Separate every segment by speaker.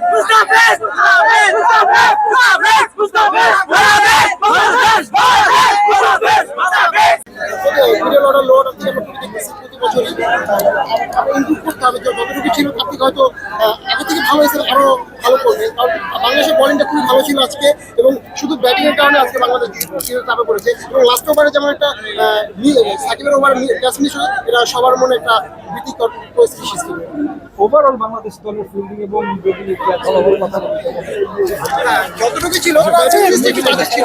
Speaker 1: Parabéns, Parabéns, Parabéns, Parabéns, Parabéns, Parabéns, Parabéns, Parabéns, Parabéns, improve করতে হবে যে যতটুকু ছিল তার থেকে হয়তো আগে থেকে ভালো হয়েছে আরও ভালো করবে কারণ বাংলাদেশের বোলিংটা খুবই ভালো ছিল আজকে এবং শুধু ব্যাটিং এর কারণে আজকে বাংলাদেশ চাপে পড়েছে এবং লাস্ট ওভারে যেমন একটা সাকিবের ওভার ক্যাচ মিস এটা সবার মনে একটা ভীতিকর পরিস্থিতি সৃষ্টি
Speaker 2: ওভারঅল বাংলাদেশ দলের ফিল্ডিং এবং
Speaker 1: যতটুকু ছিল ব্যাটিং ছিল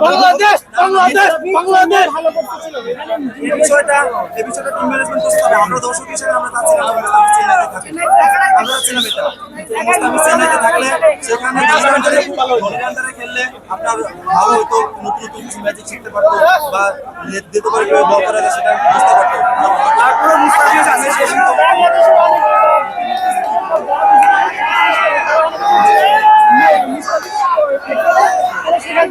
Speaker 3: বাংলাদেশ
Speaker 4: থাকলে সেখানে খেললে আপনার ভালো হতো শিখতে পারতো বা দিতে পারে কীভাবে বল করা সেটা বুঝতে পারতো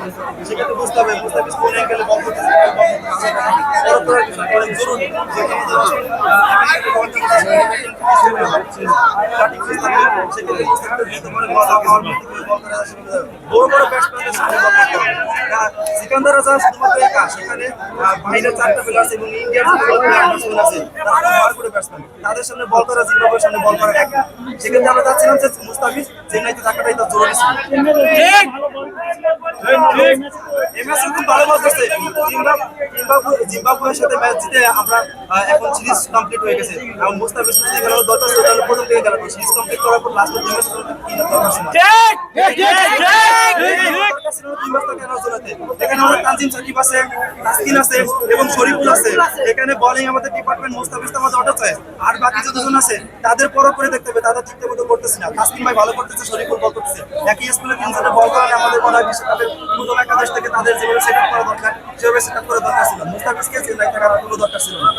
Speaker 4: করে বুঝতে হবে কোন অ্যাঙ্গেলে বুঝতে হবে। সেক্ষেত্রে বল করা বড় বড় হবে সিকান্দার আজাদ শুধুমাত্র একা সেখানে প্লেয়ার আছে এবং ইন্ডিয়ার ব্যাটসম্যান আছে ব্যাটসম্যান তাদের সামনে বল করা জিম্বাবুয়ের সামনে বল করা একা সেক্ষেত্রে আমরা চাচ্ছিলাম যে মুস্তাফিজ চেন্নাইতে থাকাটাই তার জরুরি ছিল এই ম্যাচে খুব ভালো জিম্বাবুয়ের সাথে ম্যাচ জিতে আমরা আহ, এখন সিরিজ কমপ্লিট হয়ে গেছে। এবং মুস্তাফিজ যদি গেল দরকার তাহলে প্রথম থেকে গেল সিরিজ কমপ্লিট করার পর দুই ম্যাচ এখানে আমাদের তানজিম সাকিব আছে তাসকিন আছে এবং শরীফুল আছে। এখানে বোলিং আমাদের ডিপার্টমেন্ট মোস্তাফিজ আমাদের অটো চয়েস আর বাকি যতজন আছে, তাদের পরও করে দেখতে হবে, তাদের ঠিকঠাক মতো করতেছে না। তাসকিন ভাই ভালো করতেছে শরীফুল বল করতেছে। একই স্কুলে তিনজনের বল করালে আমাদের মনে হয় বিশ্বকাপের প্রথম একাদশ থেকে তাদের যেভাবে সেট আপ করা দরকার, সেভাবে সেট আপ করা দরকার ছিল মুস্তাফিজকে চেন্নাই থাকার কোনো দরকার ছিল না।